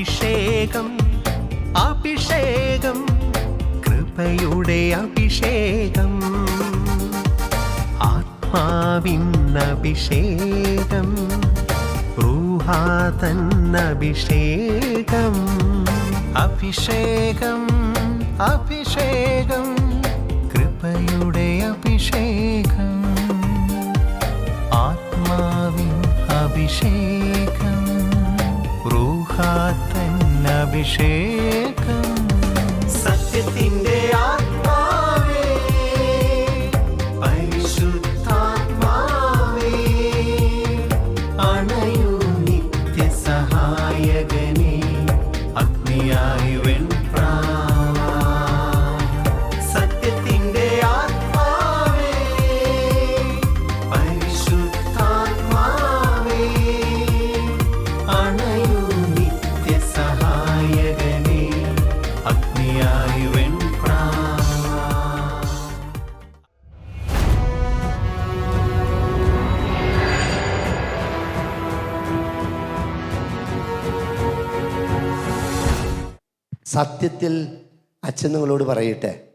അഭിഷേകം അഭിഷേകം കൃപയുടെ അഭിഷേകം ആത്മാവിൻ അഭിഷേകം ഊഹാതൻ അഭിഷേകം. അഭിഷേകം കൃപയുടെ അഭിഷേകം ആത്മാവിൻ അഭിഷേകം റൂഹാത്ത नभिषेक സത്യത്തിൽ അച്ഛൻ നിങ്ങളോട് പറയട്ടെ?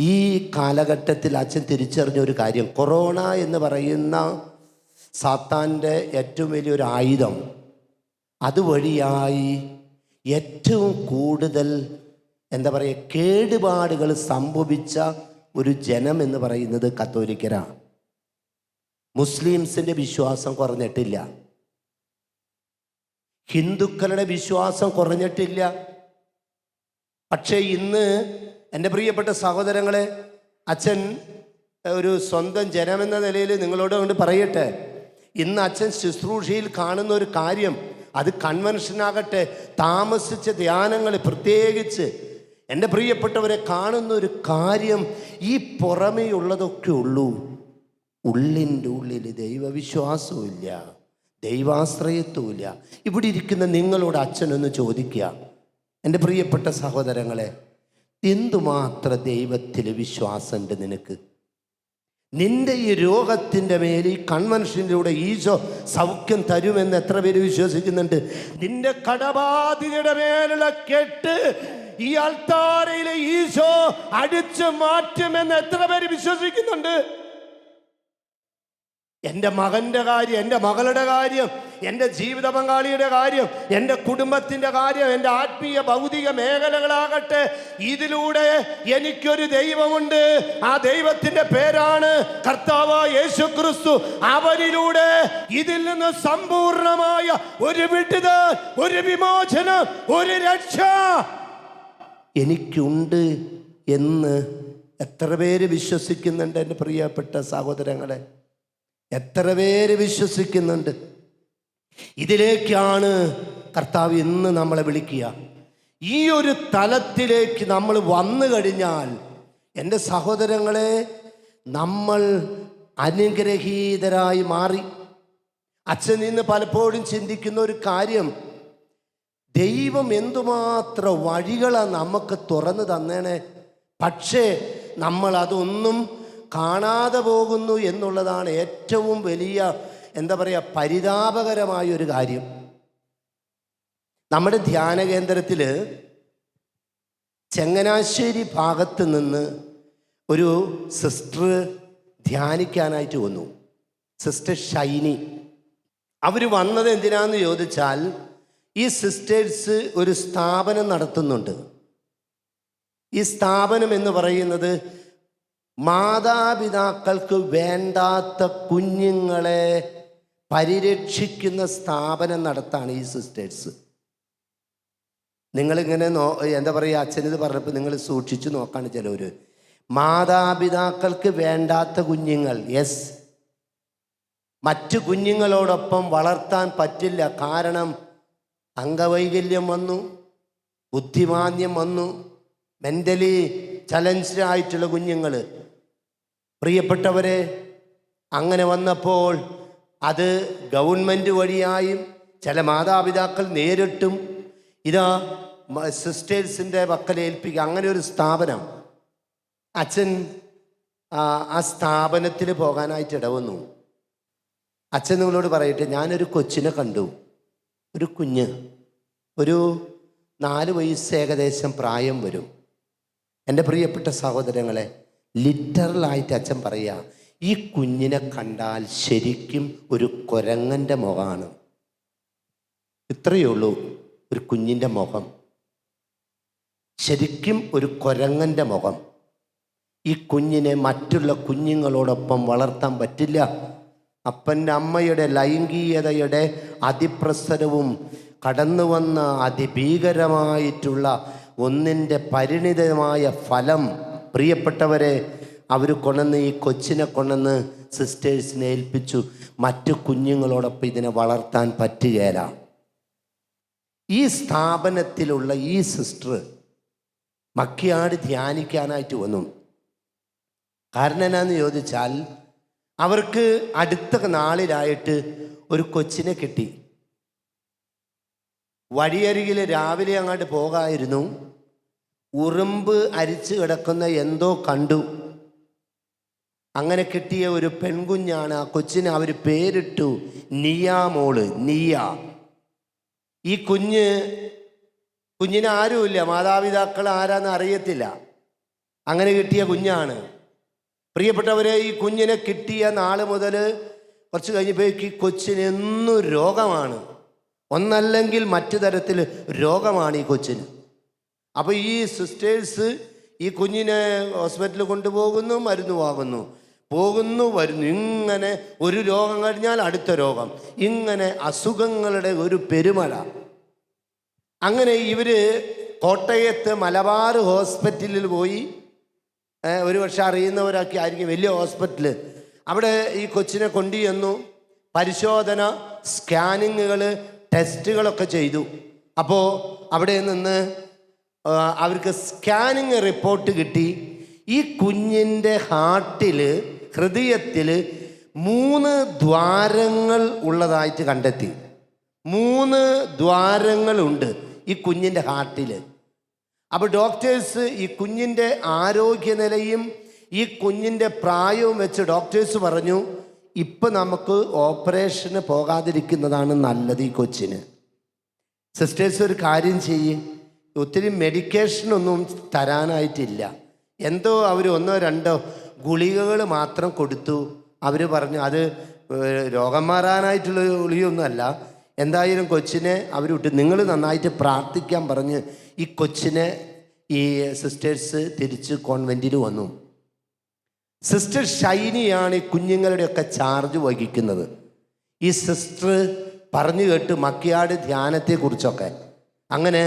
ഈ കാലഘട്ടത്തിൽ അച്ഛൻ തിരിച്ചറിഞ്ഞ ഒരു കാര്യം. കൊറോണ എന്ന് പറയുന്ന സാത്താന്റെ ഏറ്റവും വലിയൊരു ആയുധം. അതുവഴിയായി ഏറ്റവും കൂടുതൽ എന്താ പറയുക കേടുപാടുകൾ സംഭവിച്ച ഒരു ജനം എന്ന് പറയുന്നത് കത്തോലിക്കരാണ്. മുസ്ലിംസിന്റെ വിശ്വാസം കുറഞ്ഞിട്ടില്ല. ഹിന്ദുക്കളുടെ വിശ്വാസം കുറഞ്ഞിട്ടില്ല. പക്ഷേ ഇന്ന് എന്റെ പ്രിയപ്പെട്ട സഹോദരങ്ങളെ അച്ഛൻ ഒരു സ്വന്തം ജനമെന്ന നിലയിൽ നിങ്ങളോട് കൊണ്ട് പറയട്ടെ. ഇന്ന് അച്ഛൻ ശുശ്രൂഷയിൽ കാണുന്ന ഒരു കാര്യം അത് കൺവെൻഷനാകട്ടെ താമസിച്ച ധ്യാനങ്ങൾ പ്രത്യേകിച്ച്. എന്റെ പ്രിയപ്പെട്ടവരെ കാണുന്ന ഒരു കാര്യം ഈ പുറമേ ഉള്ളതൊക്കെ ഉള്ളൂ. ഉള്ളിന്റെ ഉള്ളിൽ ദൈവവിശ്വാസവും ഇല്ല ദൈവാശ്രയത്വവും ഇല്ല ഇവിടെ ഇരിക്കുന്ന നിങ്ങളോട് അച്ഛനൊന്ന് ചോദിക്കുക. എന്റെ പ്രിയപ്പെട്ട സഹോദരങ്ങളെ എന്തുമാത്ര ദൈവത്തിൽ വിശ്വാസമുണ്ട് നിനക്ക്? നിന്റെ ഈ രോഗത്തിന്റെ മേൽ ഈ കൺവെൻഷനിലൂടെ ഈശോ സൗഖ്യം തരുമെന്ന് എത്ര പേര് വിശ്വസിക്കുന്നുണ്ട്? നിന്റെ കടബാധിതയുടെ മേലുള്ള കെട്ട് ഈ അൾത്താരയിലെ ഈശോ അടിച്ചു മാറ്റുമെന്ന് എത്ര പേര് വിശ്വസിക്കുന്നുണ്ട്? എന്റെ മകന്റെ കാര്യം എന്റെ മകളുടെ കാര്യം എന്റെ ജീവിത പങ്കാളിയുടെ കാര്യം എന്റെ കുടുംബത്തിന്റെ കാര്യം എന്റെ ആത്മീയ ഭൗതിക മേഖലകളാകട്ടെ ഇതിലൂടെ എനിക്കൊരു ദൈവമുണ്ട്. ആ ദൈവത്തിന്റെ പേരാണ് കർത്താവ് യേശു ക്രിസ്തു അവരിലൂടെ ഇതിൽ നിന്ന് സമ്പൂർണമായ ഒരു വിടുതൽ ഒരു വിമോചനം ഒരു രക്ഷ എനിക്കുണ്ട് എന്ന് എത്ര പേര് വിശ്വസിക്കുന്നുണ്ട് എന്റെ പ്രിയപ്പെട്ട സഹോദരങ്ങളെ? എത്ര പേര് വിശ്വസിക്കുന്നുണ്ട്? ഇതിലേക്കാണ് കർത്താവ് ഇന്ന് നമ്മളെ വിളിക്കുക. ഈ ഒരു തലത്തിലേക്ക് നമ്മൾ വന്നു കഴിഞ്ഞാൽ എന്റെ സഹോദരങ്ങളെ നമ്മൾ അനുഗ്രഹീതരായി മാറി. അച്ഛൻ നിന്ന് പലപ്പോഴും ചിന്തിക്കുന്ന ഒരു കാര്യം ദൈവം എന്തുമാത്ര വഴികളാണ് നമുക്ക് തുറന്നു തന്നേണേ പക്ഷേ നമ്മൾ അതൊന്നും കാണാതെ പോകുന്നു എന്നുള്ളതാണ് ഏറ്റവും വലിയ എന്താ പറയുക പരിതാപകരമായ ഒരു കാര്യം. നമ്മുടെ ധ്യാന കേന്ദ്രത്തിൽ ചങ്ങനാശ്ശേരി ഭാഗത്ത് നിന്ന് ഒരു സിസ്റ്റർ ധ്യാനിക്കാനായിട്ട് വന്നു. സിസ്റ്റർ ഷൈനി. അവർ വന്നത് എന്തിനാന്ന് ചോദിച്ചാൽ ഈ സിസ്റ്റേഴ്സ് ഒരു സ്ഥാപനം നടത്തുന്നുണ്ട്. ഈ സ്ഥാപനം എന്ന് പറയുന്നത് മാതാപിതാക്കൾക്ക് വേണ്ടാത്ത കുഞ്ഞുങ്ങളെ പരിരക്ഷിക്കുന്ന സ്ഥാപനം നടത്താണ് ഈ സിസ്റ്റേഴ്സ്. നിങ്ങളിങ്ങനെ നോ എന്താ പറയുക അച്ഛനിത് പറഞ്ഞപ്പോൾ നിങ്ങൾ സൂക്ഷിച്ചു നോക്കാണ് ചിലവർ. മാതാപിതാക്കൾക്ക് വേണ്ടാത്ത കുഞ്ഞുങ്ങൾ യെസ് മറ്റു കുഞ്ഞുങ്ങളോടൊപ്പം വളർത്താൻ പറ്റില്ല കാരണം അംഗവൈകല്യം വന്നു ബുദ്ധിമാന്യം വന്നു മെന്റലി ചലഞ്ച്ഡ് ആയിട്ടുള്ള കുഞ്ഞുങ്ങൾ. പ്രിയപ്പെട്ടവരെ അങ്ങനെ വന്നപ്പോൾ അത് ഗവൺമെന്റ് വഴിയായും ചില മാതാപിതാക്കൾ നേരിട്ടും ഇതാ സിസ്റ്റേഴ്സിന്റെ പക്കൽ ഏൽപ്പിക്കുക. അങ്ങനെ ഒരു സ്ഥാപനം അച്ഛൻ ആ സ്ഥാപനത്തിൽ പോകാനായിട്ട് ഇടവന്നു. അച്ഛൻ നിങ്ങളോട് പറയട്ടെ ഞാനൊരു കൊച്ചിനെ കണ്ടു. ഒരു കുഞ്ഞ്. ഒരു നാല് വയസ്സ് ഏകദേശം പ്രായം വരും. എന്റെ പ്രിയപ്പെട്ട സഹോദരങ്ങളെ ലിറ്ററലായിട്ട് അച്ഛൻ പറയുക ഈ കുഞ്ഞിനെ കണ്ടാൽ ശരിക്കും ഒരു കുരങ്ങന്റെ മുഖമാണ്. ഇത്രയേ ഉള്ളൂ ഒരു കുഞ്ഞിന്റെ മുഖം. ശരിക്കും ഒരു കുരങ്ങന്റെ മുഖം. ഈ കുഞ്ഞിനെ മറ്റുള്ള കുഞ്ഞുങ്ങളോടൊപ്പം വളർത്താൻ പറ്റില്ല. അപ്പന്റെ അമ്മയുടെ ലൈംഗികതയുടെ അതിപ്രസരവും കടന്നു വന്ന അതിഭീകരമായിട്ടുള്ള ഒന്നിന്റെ പരിണിതമായ ഫലം പ്രിയപ്പെട്ടവരെ അവർ കൊണ്ടുവന്ന് ഈ കൊച്ചിനെ കൊണ്ടുവന്ന് സിസ്റ്റേഴ്സിനെ ഏൽപ്പിച്ചു. മറ്റു കുഞ്ഞുങ്ങളോടൊപ്പം ഇതിനെ വളർത്താൻ പറ്റുകയില്ല ഈ സ്ഥാപനത്തിലുള്ള ഈ സിസ്റ്റർ മക്കിയാട് ധ്യാനിക്കാനായിട്ട് വന്നു. കാരണം എന്നാന്ന് ചോദിച്ചാൽ അവർക്ക് അടുത്ത നാളിലായിട്ട് ഒരു കൊച്ചിനെ കിട്ടി. വഴിയരികിൽ രാവിലെ അങ്ങോട്ട് പോകായിരുന്നു. ഉറുമ്പ് അരിച്ചു കിടക്കുന്ന എന്തോ കണ്ടു. അങ്ങനെ കിട്ടിയ ഒരു പെൺകുഞ്ഞാണ് ആ കൊച്ചിന് അവർ പേരിട്ടു നിയ മോൾ നിയ. ഈ കുഞ്ഞ് കുഞ്ഞിന് ആരുമില്ല മാതാപിതാക്കൾ ആരാന്ന് അറിയത്തില്ല. അങ്ങനെ കിട്ടിയ കുഞ്ഞാണ്. പ്രിയപ്പെട്ടവരെ ഈ കുഞ്ഞിനെ കിട്ടിയ നാൾ മുതൽ കുറച്ച് കഴിഞ്ഞപ്പോഴേക്ക് ഈ കൊച്ചിന് എന്നും രോഗമാണ്. ഒന്നല്ലെങ്കിൽ മറ്റു തരത്തിൽ രോഗമാണ് ഈ കൊച്ചിന്. അപ്പോൾ ഈ സിസ്റ്റേഴ്സ് ഈ കുഞ്ഞിനെ ഹോസ്പിറ്റലിൽ കൊണ്ടുപോകുന്നു മരുന്ന് വാങ്ങുന്നു. പോകുന്നു വരുന്നു. ഇങ്ങനെ ഒരു രോഗം കഴിഞ്ഞാൽ അടുത്ത രോഗം. ഇങ്ങനെ അസുഖങ്ങളുടെ ഒരു പെരുമഴ. അങ്ങനെ ഇവർ കോട്ടയത്ത് മലബാർ ഹോസ്പിറ്റലിൽ പോയി. ഒരു പക്ഷെ അറിയുന്നവരൊക്കെ ആയിരിക്കും വലിയ ഹോസ്പിറ്റൽ അവിടെ ഈ കൊച്ചിനെ കൊണ്ടുചെന്നു. പരിശോധന സ്കാനിങ്ങുകൾ ടെസ്റ്റുകളൊക്കെ ചെയ്തു. അപ്പോൾ അവിടെ നിന്ന് അവർക്ക് സ്കാനിങ് റിപ്പോർട്ട് കിട്ടി. ഈ കുഞ്ഞിന്റെ ഹാർട്ടിൽ ഹൃദയത്തിൽ മൂന്ന് ദ്വാരങ്ങൾ ഉള്ളതായിട്ട് കണ്ടെത്തി. മൂന്ന് ദ്വാരങ്ങളുണ്ട് ഈ കുഞ്ഞിന്റെ ഹാർട്ടിൽ അപ്പോൾ ഡോക്ടേഴ്സ് ഈ കുഞ്ഞിന്റെ ആരോഗ്യനിലയും ഈ കുഞ്ഞിന്റെ പ്രായവും വെച്ച് ഡോക്ടേഴ്സ് പറഞ്ഞു ഇപ്പം നമുക്ക് ഓപ്പറേഷന് പോകാതിരിക്കുന്നതാണ് നല്ലത് ഈ കൊച്ചിന്. സിസ്റ്റേഴ്സ് ഒരു കാര്യം ചെയ്യും. ഒത്തിരി മെഡിക്കേഷനൊന്നും തരാനായിട്ടില്ല. എന്തോ അവർ ഒന്നോ രണ്ടോ ഗുളികകൾ മാത്രം കൊടുത്തു. അവർ പറഞ്ഞു അത് രോഗം മാറാനായിട്ടുള്ള ഗുളികയൊന്നുമല്ല. എന്തായാലും കൊച്ചിനെ അവർ നിങ്ങൾ നന്നായിട്ട് പ്രാർത്ഥിക്കാൻ പറഞ്ഞ് ഈ കൊച്ചിനെ ഈ സിസ്റ്റേഴ്സ് തിരിച്ച് കോൺവെന്റിൽ വന്നു. സിസ്റ്റർ ഷൈനിയാണ് ഈ കുഞ്ഞുങ്ങളുടെയൊക്കെ ചാർജ് വഹിക്കുന്നത്. ഈ സിസ്റ്റർ പറഞ്ഞു കേട്ട് മക്കിയാട് ധ്യാനത്തെക്കുറിച്ചൊക്കെ. അങ്ങനെ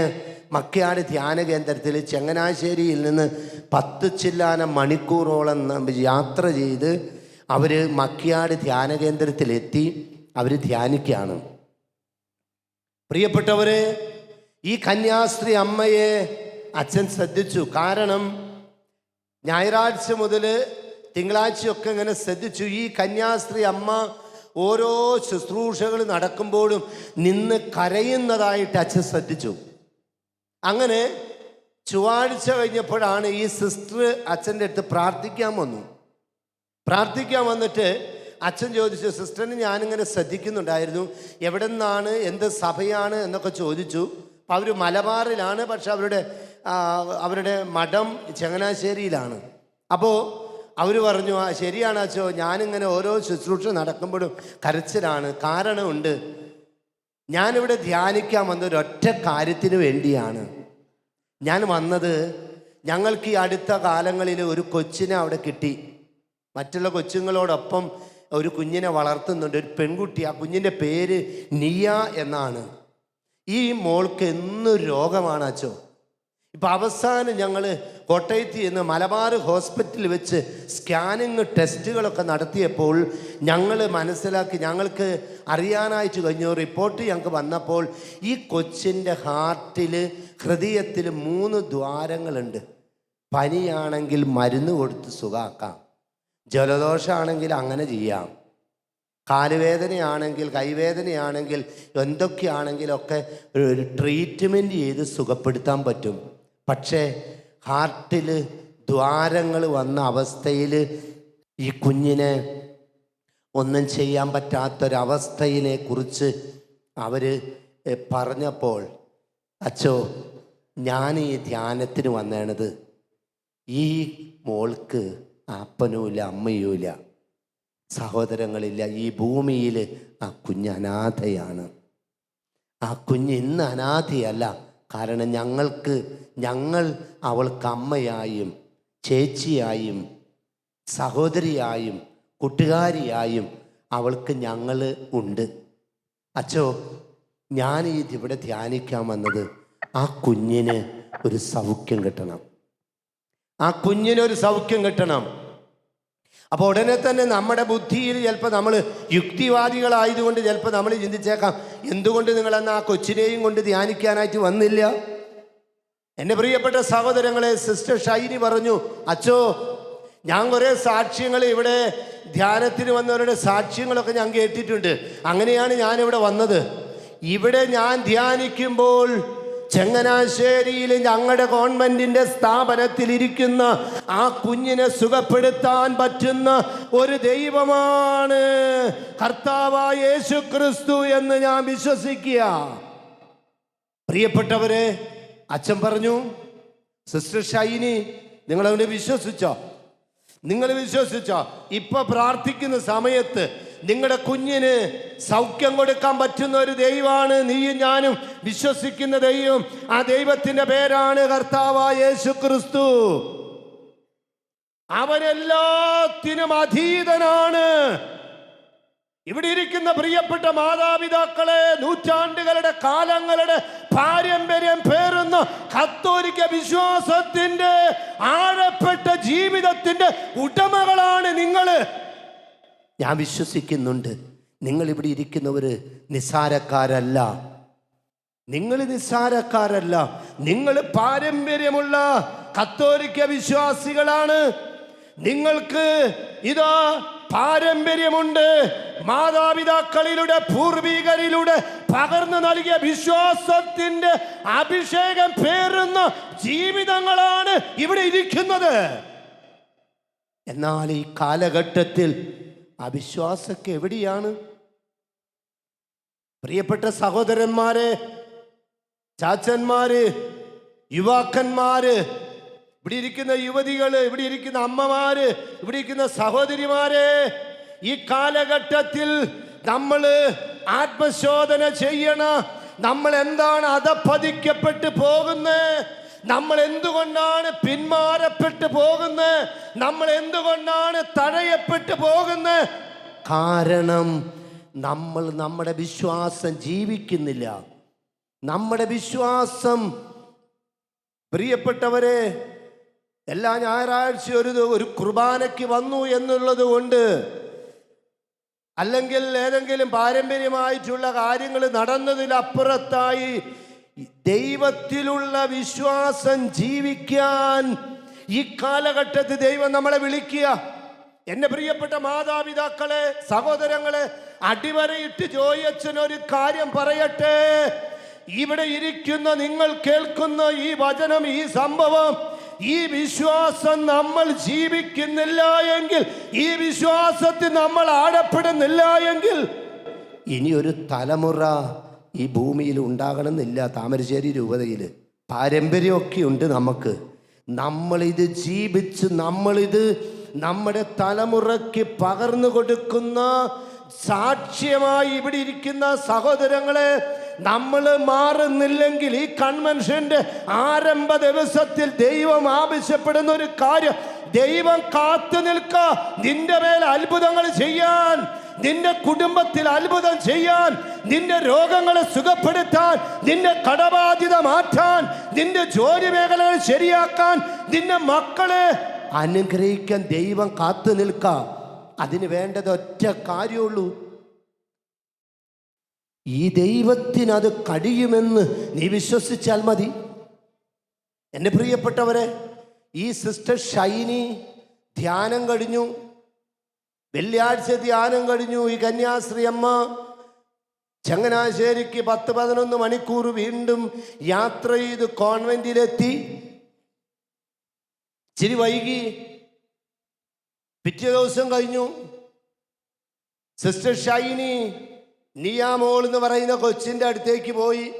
മക്കിയാട് ധ്യാന കേന്ദ്രത്തിൽ ചങ്ങനാശ്ശേരിയിൽ നിന്ന് പത്ത് ചില്ലാന മണിക്കൂറോളം യാത്ര ചെയ്ത് അവർ മക്കിയാട് ധ്യാന കേന്ദ്രത്തിലെത്തി അവർ ധ്യാനിക്കുകയാണ്. പ്രിയപ്പെട്ടവർ ഈ കന്യാസ്ത്രീ അമ്മയെ അച്ഛൻ ശ്രദ്ധിച്ചു. കാരണം ഞായറാഴ്ച മുതൽ തിങ്കളാഴ്ചയൊക്കെ ഇങ്ങനെ ശ്രദ്ധിച്ചു. ഈ കന്യാസ്ത്രീ അമ്മ ഓരോ ശുശ്രൂഷകൾ നടക്കുമ്പോഴും നിന്ന് കരയുന്നതായിട്ട് അച്ഛൻ ശ്രദ്ധിച്ചു. അങ്ങനെ ചൊവ്വാഴ്ച കഴിഞ്ഞപ്പോഴാണ് ഈ സിസ്റ്റർ അച്ഛന്റെ അടുത്ത് പ്രാർത്ഥിക്കാൻ വന്നു. പ്രാർത്ഥിക്കാൻ വന്നിട്ട് അച്ഛൻ ചോദിച്ചു സിസ്റ്ററിന് ഞാനിങ്ങനെ ശ്രദ്ധിക്കുന്നുണ്ടായിരുന്നു. എവിടെ നിന്നാണ് എന്ത് സഭയാണ്? എന്നൊക്കെ ചോദിച്ചു. അവർ മലബാറിലാണ് പക്ഷെ അവരുടെ അവരുടെ മഠം ചങ്ങനാശ്ശേരിയിലാണ്. അപ്പോൾ അവർ പറഞ്ഞു ആ ശരിയാണ് അച്ഛോ ഞാനിങ്ങനെ ഓരോ ശുശ്രൂഷ നടക്കുമ്പോഴും കരച്ചിലാണ്. കാരണമുണ്ട്. ഞാനിവിടെ ധ്യാനിക്കാൻ വന്ന ഒരൊറ്റ കാര്യത്തിന് വേണ്ടിയാണ്. ഞാൻ വന്നത് ഞങ്ങൾക്ക് ഈ അടുത്ത കാലങ്ങളിൽ ഒരു കൊച്ചിനെ അവിടെ കിട്ടി. മറ്റുള്ള കൊച്ചുങ്ങളോടൊപ്പം ഒരു കുഞ്ഞിനെ വളർത്തുന്നുണ്ട് ഒരു പെൺകുട്ടി. ആ കുഞ്ഞിന്റെ പേര് നിയ എന്നാണ്. ഈ മോൾക്ക് എന്നും രോഗമാണ് അച്ചോ? ഇപ്പം അവസാനം ഞങ്ങൾ കോട്ടയത്ത് ചെന്ന് മലബാർ ഹോസ്പിറ്റലിൽ വെച്ച് സ്കാനിങ് ടെസ്റ്റുകളൊക്കെ നടത്തിയപ്പോൾ ഞങ്ങൾ മനസ്സിലാക്കി ഞങ്ങൾക്ക് അറിയാനായിട്ട് കഴിഞ്ഞു. റിപ്പോർട്ട് ഞങ്ങൾക്ക് വന്നപ്പോൾ ഈ കൊച്ചിന്റെ ഹാർട്ടിൽ ഹൃദയത്തിൽ മൂന്ന് ദ്വാരങ്ങളുണ്ട്. പനിയാണെങ്കിൽ മരുന്ന് കൊടുത്ത് സുഖാക്കാം. ജലദോഷമാണെങ്കിൽ അങ്ങനെ ചെയ്യാം. കാലുവേദനയാണെങ്കിൽ കൈവേദനയാണെങ്കിൽ എന്തൊക്കെയാണെങ്കിലൊക്കെ ട്രീറ്റ്മെന്റ് ചെയ്ത് സുഖപ്പെടുത്താൻ പറ്റും. പക്ഷേ ഹാർട്ടിൽ ദ്വാരങ്ങൾ വന്ന അവസ്ഥയിൽ ഈ കുഞ്ഞിനെ ഒന്നും ചെയ്യാൻ പറ്റാത്തൊരവസ്ഥയിനെ കുറിച്ച് അവർ പറഞ്ഞപ്പോൾ അച്ചോ ഞാൻ ഈ ധ്യാനത്തിന് വന്നേണത്. ഈ മോൾക്ക് അപ്പനുമില്ല അമ്മയുമില്ല സഹോദരങ്ങളില്ല. ഈ ഭൂമിയിൽ ആ കുഞ്ഞ് അനാഥയാണ്. ആ കുഞ്ഞ് ഇന്ന് അനാഥയല്ല. കാരണം ഞങ്ങൾക്ക് ഞങ്ങൾ അവൾക്ക് അമ്മയായും ചേച്ചിയായും സഹോദരിയായും കൂട്ടുകാരിയായും അവൾക്ക് ഞങ്ങൾ ഉണ്ട്. അച്ചോ ഞാൻ ഇതിവിടെ ധ്യാനിക്കാൻ വന്നത് ആ കുഞ്ഞിന് ഒരു സൗഖ്യം കിട്ടണം. ആ കുഞ്ഞിനൊരു സൗഖ്യം കിട്ടണം. അപ്പോൾ ഉടനെ തന്നെ നമ്മുടെ ബുദ്ധിയിൽ ചിലപ്പോൾ നമ്മൾ യുക്തിവാദികളായതുകൊണ്ട് ചിലപ്പോൾ നമ്മൾ ചിന്തിച്ചേക്കാം എന്തുകൊണ്ട് നിങ്ങളെന്ന് ആ കൊച്ചിനെയും കൊണ്ട് ധ്യാനിക്കാനായിട്ട് വന്നില്ല? എന്റെ പ്രിയപ്പെട്ട സഹോദരങ്ങളെ സിസ്റ്റർ ഷൈനി പറഞ്ഞു അച്ചോ ഞാൻ കുറേ സാക്ഷ്യങ്ങൾ ഇവിടെ ധ്യാനത്തിന് വന്നവരുടെ സാക്ഷ്യങ്ങളൊക്കെ ഞാൻ കേട്ടിട്ടുണ്ട്. അങ്ങനെയാണ് ഞാൻ ഇവിടെ വന്നത്. ഇവിടെ ഞാൻ ധ്യാനിക്കുമ്പോൾ ചങ്ങനാശ്ശേരിയിൽ ഞങ്ങളുടെ ഗവൺമെന്റിന്റെ സ്ഥാപനത്തിൽ ഇരിക്കുന്ന ആ കുഞ്ഞിനെ സുഖപ്പെടുത്താൻ പറ്റുന്ന ഒരു ദൈവമാണ് കർത്താവായ യേശു ക്രിസ്തു എന്ന് ഞാൻ വിശ്വസിക്കുക. പ്രിയപ്പെട്ടവരെ അച്ഛൻ പറഞ്ഞു സിസ്റ്റർ ഷൈനി നിങ്ങൾ അവനെ വിശ്വസിച്ചോ? നിങ്ങൾ വിശ്വസിച്ചോ? ഇപ്പൊ പ്രാർത്ഥിക്കുന്ന സമയത്ത് നിങ്ങളുടെ കുഞ്ഞിന് സൗഖ്യം കൊടുക്കാൻ പറ്റുന്ന ഒരു ദൈവമാണ് നീയും ഞാനും വിശ്വസിക്കുന്ന ദൈവം. ആ ദൈവത്തിന്റെ പേരാണ് കർത്താവായ യേശു ക്രിസ്തു അവനെല്ലാത്തിനും അധീതനാണ് ഇവിടെ ഇരിക്കുന്ന പ്രിയപ്പെട്ട മാതാപിതാക്കളെ നൂറ്റാണ്ടുകളുടെ കാലങ്ങളുടെ പാരമ്പര്യം പേറുന്ന കത്തോലിക്ക വിശ്വാസത്തിന്റെ ആഴപ്പെട്ട ജീവിതത്തിന്റെ ഉടമകളാണ് നിങ്ങൾ ഞാൻ വിശ്വസിക്കുന്നുണ്ട്. നിങ്ങളിവിടെ ഇരിക്കുന്നവർ നിസ്സാരക്കാരല്ല. നിങ്ങൾ നിസ്സാരക്കാരല്ല. നിങ്ങൾ പാരമ്പര്യമുള്ള കത്തോലിക്ക വിശ്വാസികളാണ്. നിങ്ങൾക്ക് ഇതാ പാരമ്പര്യമുണ്ട്. മാതാപിതാക്കളിലൂടെ പൂർവികരിലൂടെ പകർന്നു നൽകിയ വിശ്വാസത്തിന്റെ അഭിഷേകം പേറുന്ന ജീവിതങ്ങളാണ് ഇവിടെ ഇരിക്കുന്നത്. എന്നാൽ ഈ കാലഘട്ടത്തിൽ ആ വിശ്വാസമൊക്കെ എവിടെയാണ് പ്രിയപ്പെട്ട സഹോദരന്മാരെ ചാച്ചന്മാര് യുവാക്കന്മാര് ഇവിടെ ഇരിക്കുന്ന യുവതികൾ ഇവിടെ ഇരിക്കുന്ന അമ്മമാര് ഇവിടെ ഇരിക്കുന്ന സഹോദരിമാരെ ഈ കാലഘട്ടത്തിൽ നമ്മൾ ആത്മശോധന ചെയ്യണം. നമ്മൾ എന്താണ് അധപ്പതിക്കപ്പെട്ട് പോകുന്നത് നമ്മൾ എന്തുകൊണ്ടാണ് പിന്മാറപ്പെട്ടു പോകുന്നത്? നമ്മൾ എന്തുകൊണ്ടാണ് തഴയപ്പെട്ടു പോകുന്നത്? കാരണം നമ്മൾ നമ്മുടെ വിശ്വാസം ജീവിക്കുന്നില്ല. നമ്മുടെ വിശ്വാസം പ്രിയപ്പെട്ടവരെ എല്ലാ ഞായറാഴ്ച ഒരു ഒരു കുർബാനയ്ക്ക് വന്നു എന്നുള്ളത് കൊണ്ട് അല്ലെങ്കിൽ ഏതെങ്കിലും പാരമ്പര്യമായിട്ടുള്ള കാര്യങ്ങൾ നടന്നതിലപ്പുറത്തായി ദൈവത്തിലുള്ള വിശ്വാസം ജീവിക്കാൻ ഈ കാലഘട്ടത്തിൽ ദൈവം നമ്മളെ വിളിക്കുക. എന്റെ പ്രിയപ്പെട്ട മാതാപിതാക്കളെ സഹോദരങ്ങളെ അടിവരയിട്ട് ജോയച്ചൻ ഒരു കാര്യം പറയട്ടെ. ഇവിടെ ഇരിക്കുന്ന നിങ്ങൾ കേൾക്കുന്ന ഈ വചനം ഈ സംഭവം ഈ വിശ്വാസം നമ്മൾ ജീവിക്കുന്നില്ല എങ്കിൽ ഈ വിശ്വാസത്തിൽ നമ്മൾ ആഴപ്പെടുന്നില്ല എങ്കിൽ ഇനി ഒരു തലമുറ ഈ ഭൂമിയിൽ ഉണ്ടാകണമെന്നില്ല. താമരശ്ശേരി രൂപതയിൽ പാരമ്പര്യമൊക്കെ ഉണ്ട് നമുക്ക്. നമ്മളിത് ജീവിച്ച് നമ്മളിത് നമ്മുടെ തലമുറയ്ക്ക് പകർന്നു കൊടുക്കുന്ന സാക്ഷ്യമായി ഇവിടെ ഇരിക്കുന്ന സഹോദരങ്ങളെ നമ്മൾ മാറുന്നില്ലെങ്കിൽ ഈ കൺവെൻഷന്റെ ആരംഭ ദിവസത്തിൽ ദൈവം ആവശ്യപ്പെടുന്ന ഒരു കാര്യം ദൈവം കാത്തു നിൽക്ക. നിന്റെ മേൽ അത്ഭുതങ്ങൾ ചെയ്യാൻ നിന്റെ കുടുംബത്തിൽ അത്ഭുതം ചെയ്യാൻ നിന്റെ രോഗങ്ങളെ സുഖപ്പെടുത്താൻ നിന്റെ കടബാധ്യത മാറ്റാൻ നിന്റെ ജോലി മേഖലകൾ ശരിയാക്കാൻ നിന്റെ മക്കളെ അനുഗ്രഹിക്കാൻ ദൈവം കാത്തു നിൽക്കാം. അതിന് വേണ്ടത് ഒറ്റ കാര്യമുള്ളൂ. ഈ ദൈവത്തിന് അത് കഴിയുമെന്ന് നീ വിശ്വസിച്ചാൽ മതി. എന്റെ പ്രിയപ്പെട്ടവരെ ഈ സിസ്റ്റർ ഷൈനി ധ്യാനം കഴിഞ്ഞു. വെള്ളിയാഴ്ച ധ്യാനം കഴിഞ്ഞു. ഈ കന്യാശ്രീ അമ്മ ചങ്ങനാശ്ശേരിക്ക് പത്ത് പതിനൊന്ന് മണിക്കൂർ വീണ്ടും യാത്ര ചെയ്ത് കോൺവെന്റിലെത്തി. ഇച്ചിരി വൈകി. പിറ്റേ ദിവസം കഴിഞ്ഞു. സിസ്റ്റർ ഷൈനി നിയാമോൾ എന്ന് പറയുന്ന കൊച്ചിന്റെ അടുത്തേക്ക് പോയി.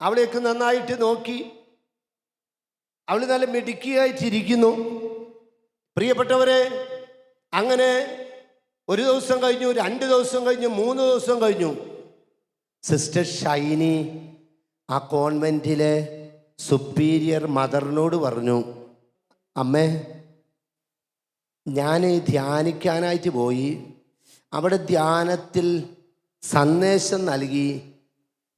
അവിടേക്ക് നന്നായിട്ട് നോക്കി. അവൾ നല്ല മിടുക്കിയായിട്ടിരിക്കുന്നു. പ്രിയപ്പെട്ടവരെ അങ്ങനെ ഒരു ദിവസം കഴിഞ്ഞു രണ്ട് ദിവസം കഴിഞ്ഞു മൂന്ന് ദിവസം കഴിഞ്ഞു. സിസ്റ്റർ ഷൈനി ആ കോൺവെന്റിലെ സുപ്പീരിയർ മദറിനോട് പറഞ്ഞു അമ്മേ ഞാൻ ധ്യാനിക്കാനായിട്ട് പോയി. അവിടെ ധ്യാനത്തിൽ സന്ദേശം നൽകി.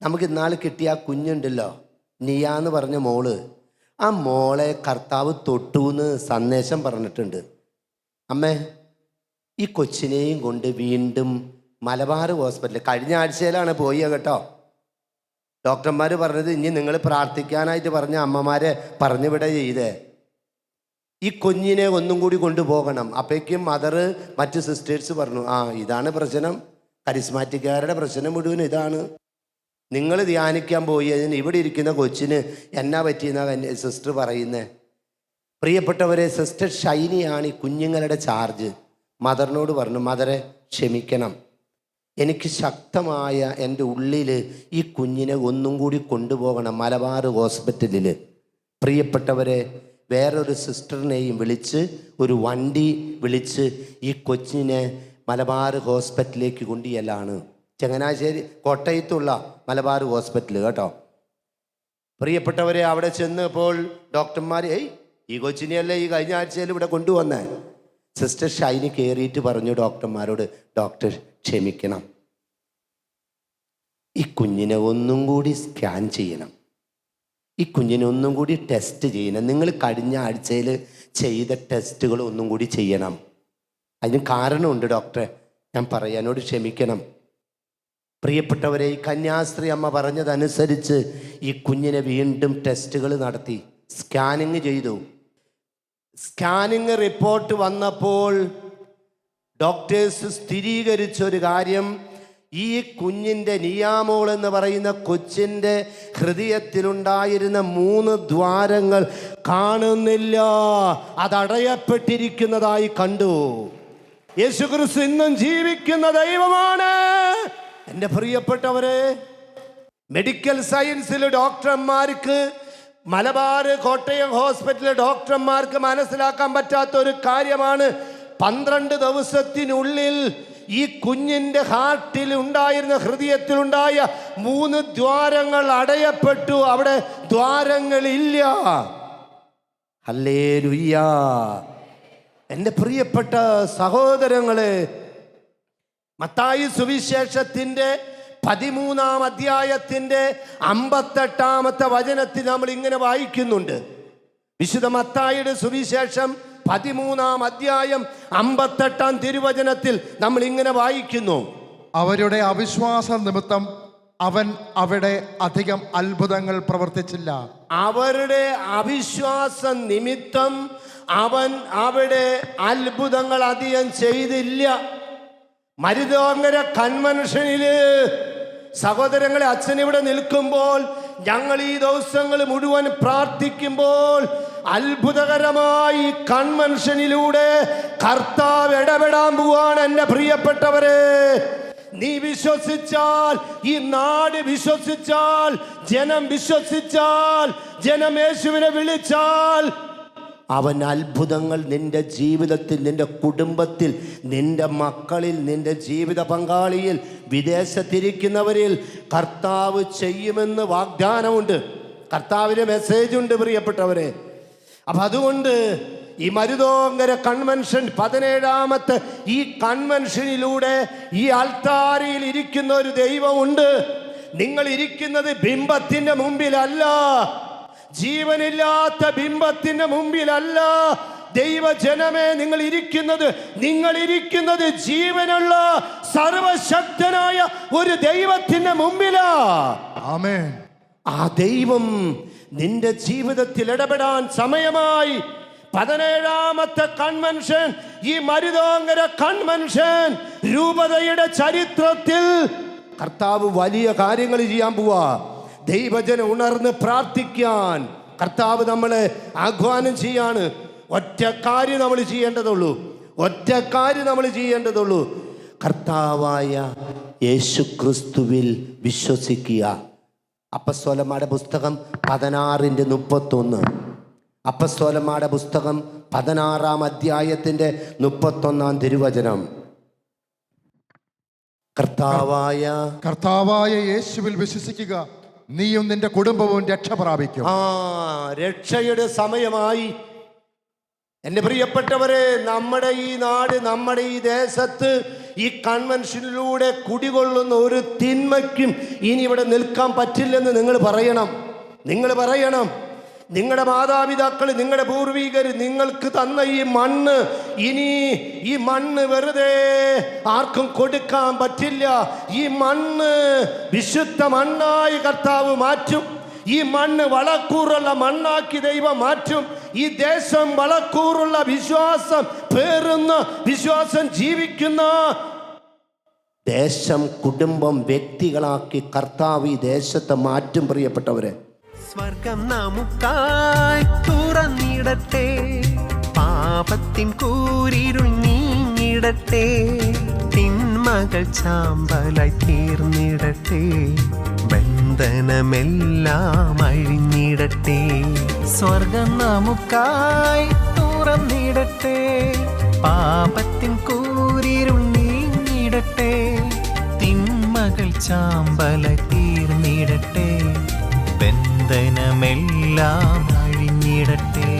നമുക്ക് ഇന്നാൾ കിട്ടിയ ആ കുഞ്ഞുണ്ടല്ലോ നിയ എന്ന് പറഞ്ഞ മോൾ. ആ മോളെ കർത്താവ് തൊട്ടു എന്ന് സന്ദേശം പറഞ്ഞിട്ടുണ്ട്. അമ്മേ ഈ കൊച്ചിനെയും കൊണ്ട് വീണ്ടും മലബാർ ഹോസ്പിറ്റലിൽ കഴിഞ്ഞ ആഴ്ചയിലാണ് പോയി കേട്ടോ. ഡോക്ടർമാർ പറഞ്ഞത് ഇനി നിങ്ങൾ പ്രാർത്ഥിക്കാനായിട്ട് പറഞ്ഞ അമ്മമാരെ പറഞ്ഞുവിട ചെയ്തേ. ഈ കുഞ്ഞിനെ ഒന്നും കൂടി കൊണ്ടുപോകണം. അപ്പേക്കും മദർ മറ്റ് സിസ്റ്റേഴ്സ് പറഞ്ഞു ആ ഇതാണ് പ്രശ്നം. കരിസ്മാറ്റിക്കാരുടെ പ്രശ്നം മുഴുവൻ ഇതാണ്. നിങ്ങൾ ധ്യാനിക്കാൻ പോയി ഇവിടെ ഇരിക്കുന്ന കൊച്ചിന് എന്നാ പറ്റിയെന്നാ സിസ്റ്റർ പറയുന്നത് പ്രിയപ്പെട്ടവരെ സിസ്റ്റർ ഷൈനിയാണ് ഈ കുഞ്ഞുങ്ങളുടെ ചാർജ് മദറിനോട് പറഞ്ഞു മദറെ ക്ഷമിക്കണം. എനിക്ക് ശക്തമായ എന്റെ ഉള്ളിൽ ഈ കുഞ്ഞിനെ ഒന്നും കൂടി കൊണ്ടുപോകണം മലബാർ ഹോസ്പിറ്റലിൽ. പ്രിയപ്പെട്ടവരെ വേറൊരു സിസ്റ്ററിനെയും വിളിച്ച് ഒരു വണ്ടി വിളിച്ച് ഈ കൊച്ചിനെ മലബാർ ഹോസ്പിറ്റലിലേക്ക് കൊണ്ടുചെല്ലാണ്. ചങ്ങനാശ്ശേരി കോട്ടയത്തുള്ള മലബാർ ഹോസ്പിറ്റൽ കേട്ടോ. പ്രിയപ്പെട്ടവരെ അവിടെ ചെന്നപ്പോൾ ഡോക്ടർമാർ ഏയ് ഈ കൊച്ചിനെയല്ലേ ഈ കഴിഞ്ഞ ആഴ്ചയിൽ ഇവിടെ കൊണ്ടുവന്നേ? സിസ്റ്റർ ഷൈനി കയറിയിട്ട് പറഞ്ഞു ഡോക്ടർമാരോട് ഡോക്ടർ ക്ഷമിക്കണം. ഈ കുഞ്ഞിനെ ഒന്നും കൂടി സ്കാൻ ചെയ്യണം. ഈ കുഞ്ഞിനെ ഒന്നും കൂടി ടെസ്റ്റ് ചെയ്യണം. നിങ്ങൾ കഴിഞ്ഞ ആഴ്ചയിൽ ചെയ്ത ടെസ്റ്റുകൾ ഒന്നും കൂടി ചെയ്യണം. അതിന് കാരണമുണ്ട് ഡോക്ടറെ. ഞാൻ പറയാനോട് ക്ഷമിക്കണം. പ്രിയപ്പെട്ടവരെ ഈ കന്യാസ്ത്രീ അമ്മ പറഞ്ഞതനുസരിച്ച് ഈ കുഞ്ഞിനെ വീണ്ടും ടെസ്റ്റുകൾ നടത്തി സ്കാനിങ് ചെയ്തു. സ്കാനിങ് റിപ്പോർട്ട് വന്നപ്പോൾ ഡോക്ടേഴ്സ് സ്ഥിരീകരിച്ച ഒരു കാര്യം. ഈ കുഞ്ഞിന്റെ നിയാമോൾ എന്ന് പറയുന്ന കൊച്ചിന്റെ ഹൃദയത്തിലുണ്ടായിരുന്ന മൂന്ന് ദ്വാരങ്ങൾ കാണുന്നില്ല. അതടയപ്പെട്ടിരിക്കുന്നതായി കണ്ടു. യേശുക്രിസ്തു ഇന്നും ജീവിക്കുന്ന ദൈവമാണ്. എന്റെ പ്രിയപ്പെട്ടവരെ മെഡിക്കൽ സയൻസിൽ ഡോക്ടർമാർക്ക് മലബാർ കോട്ടയം ഹോസ്പിറ്റലിലെ ഡോക്ടർമാർക്ക് മനസ്സിലാക്കാൻ പറ്റാത്ത ഒരു കാര്യമാണ്. പന്ത്രണ്ട് ദിവസത്തിനുള്ളിൽ ഈ കുഞ്ഞിന്റെ ഹാർട്ടിൽ ഉണ്ടായിരുന്ന ഹൃദയത്തിലുണ്ടായ മൂന്ന് ദ്വാരങ്ങൾ അടയപ്പെട്ടു. അവിടെ ദ്വാരങ്ങളില്ല. അല്ലേ രുയ്യാ എന്റെ പ്രിയപ്പെട്ട സഹോദരങ്ങളെ മത്തായി സുവിശേഷത്തിന്റെ പതിമൂന്നാം അധ്യായത്തിന്റെ അമ്പത്തെട്ടാമത്തെ വചനത്തിൽ നമ്മൾ ഇങ്ങനെ വായിക്കുന്നുണ്ട്. വിശുദ്ധ മത്തായിയുടെ സുവിശേഷം പതിമൂന്നാം അധ്യായം അമ്പത്തെട്ടാം തിരുവചനത്തിൽ നമ്മൾ ഇങ്ങനെ വായിക്കുന്നു. അവരുടെ അവിശ്വാസ നിമിത്തം അവൻ അവിടെ അധികം അത്ഭുതങ്ങൾ പ്രവർത്തിച്ചില്ല. അവരുടെ അവിശ്വാസ നിമിത്തം അവൻ അവിടെ അത്ഭുതങ്ങൾ അധികം ചെയ്തില്ല. മരുതോങ്ങര കൺവെൻഷനിൽ സഹോദരങ്ങളെ അച്ഛൻ ഇവിടെ നിൽക്കുമ്പോൾ ഞങ്ങൾ ഈ ദിവസങ്ങൾ മുഴുവൻ പ്രാർത്ഥിക്കുമ്പോൾ അത്ഭുതകരമായി കൺവെൻഷനിലൂടെ കർത്താവ് ഇടപെടാൻ പോവാണ് എന്റെ പ്രിയപ്പെട്ടവരെ. നീ വിശ്വസിച്ചാൽ ഈ നാട് വിശ്വസിച്ചാൽ ജനം വിശ്വസിച്ചാൽ ജനം യേശുവിനെ വിളിച്ചാൽ അവൻ അത്ഭുതങ്ങൾ നിന്റെ ജീവിതത്തിൽ നിന്റെ കുടുംബത്തിൽ നിന്റെ മക്കളിൽ നിന്റെ ജീവിത പങ്കാളിയിൽ വിദേശത്തിരിക്കുന്നവരിൽ കർത്താവ് ചെയ്യുമെന്ന് വാഗ്ദാനമുണ്ട്. കർത്താവിന്റെ മെസ്സേജ് ഉണ്ട് പ്രിയപ്പെട്ടവരെ. അപ്പം അതുകൊണ്ട് ഈ മരുതോങ്കര കൺവെൻഷൻ പതിനേഴാമത്തെ ഈ കൺവെൻഷനിലൂടെ ഈ അൾത്താരിയിൽ ഇരിക്കുന്ന ഒരു ദൈവമുണ്ട്. നിങ്ങൾ ഇരിക്കുന്നത് ബിംബത്തിന്റെ മുമ്പിലല്ല. ജീവനില്ലാത്ത ബിംബത്തിന്റെ മുമ്പിലല്ല ദൈവജനമേ നിങ്ങൾ ഇരിക്കുന്നത്. നിങ്ങൾ ഇരിക്കുന്നത് ജീവനുള്ള സർവശക്തനായ ഒരു ദൈവത്തിന്റെ മുമ്പിലാ. ആ ദൈവം നിന്റെ ജീവിതത്തിൽ ഇടപെടാൻ സമയമായി. പതിനേഴാമത്തെ കൺവെൻഷൻ ഈ മരുതോങ്കര കൺവെൻഷൻ രൂപതയുടെ ചരിത്രത്തിൽ കർത്താവ് വലിയ കാര്യങ്ങൾ ചെയ്യാൻ പോവാ. ദൈവജനം ഉണർന്ന് പ്രാർത്ഥിക്കാൻ കർത്താവ് നമ്മളെ ആഹ്വാനം ചെയ്യാണ്. ഒറ്റ കാര്യം നമ്മൾ ചെയ്യേണ്ടതുള്ളൂ. ഒറ്റ കാര്യം നമ്മൾ ചെയ്യേണ്ടതുള്ളൂ. കർത്താവായ യേശുക്രിസ്തുവിൽ വിശ്വസിക്കുക. അപ്പസ്വലമാടെ പുസ്തകം പതിനാറിന്റെ മുപ്പത്തൊന്ന്. അപ്പസ്തോലന്മാരുടെ പുസ്തകം പതിനാറാം അധ്യായത്തിന്റെ മുപ്പത്തൊന്നാം തിരുവചനം. കർത്താവായ കർത്താവായ യേശുവിൽ വിശ്വസിക്കുക. നീയും നിന്റെ കുടുംബവും രക്ഷ പ്രാപിക്കും. ആ രക്ഷയുടെ സമയമായി. എന്റെ പ്രിയപ്പെട്ടവരെ നമ്മുടെ ഈ നാട് നമ്മുടെ ഈ ദേശത്ത് ഈ കൺവെൻഷനിലൂടെ കുടികൊള്ളുന്ന ഒരു തിന്മയ്ക്കും ഇനി ഇവിടെ നിൽക്കാൻ പറ്റില്ലെന്ന് നിങ്ങൾ പറയണം. നിങ്ങൾ പറയണം. നിങ്ങളുടെ മാതാപിതാക്കൾ നിങ്ങളുടെ പൂർവീകർ നിങ്ങൾക്ക് തന്ന ഈ മണ്ണ് ഇനി ഈ മണ്ണ് വെറുതെ ആർക്കും കൊടുക്കാൻ പറ്റില്ല. ഈ മണ്ണ് വിശുദ്ധ മണ്ണായി കർത്താവ് മാറ്റും. ഈ മണ്ണ് വളക്കൂറുള്ള മണ്ണാക്കി ദൈവം മാറ്റും. ഈ ദേശം വളക്കൂറുള്ള വിശ്വാസം പേറുന്ന വിശ്വാസം ജീവിക്കുന്ന ദേശം കുടുംബം വ്യക്തികളാക്കി കർത്താവ് ഈ ദേശത്തെ മാറ്റും പ്രിയപ്പെട്ടവരെ. സ്വർഗം നമുക്കായി തുറന്നിടട്ടെ. പാപത്തിൻ കൂരിരുൾ നീങ്ങിടട്ടെ. തിന്മകൾ ചാമ്പലായി തീർന്നിടട്ടെ. ബന്ധനമെല്ലാം അഴിഞ്ഞിടട്ടെ. സ്വർഗം നമുക്കായി തുറന്നിടട്ടെ. പാപത്തിൻ കൂരിരുൾ നീങ്ങിടട്ടെ. തിന്മകൾ ചാമ്പലായി തീർന്നിടട്ടെ. ചന്ദനമെല്ലാം അഴിഞ്ഞിടട്ടെ.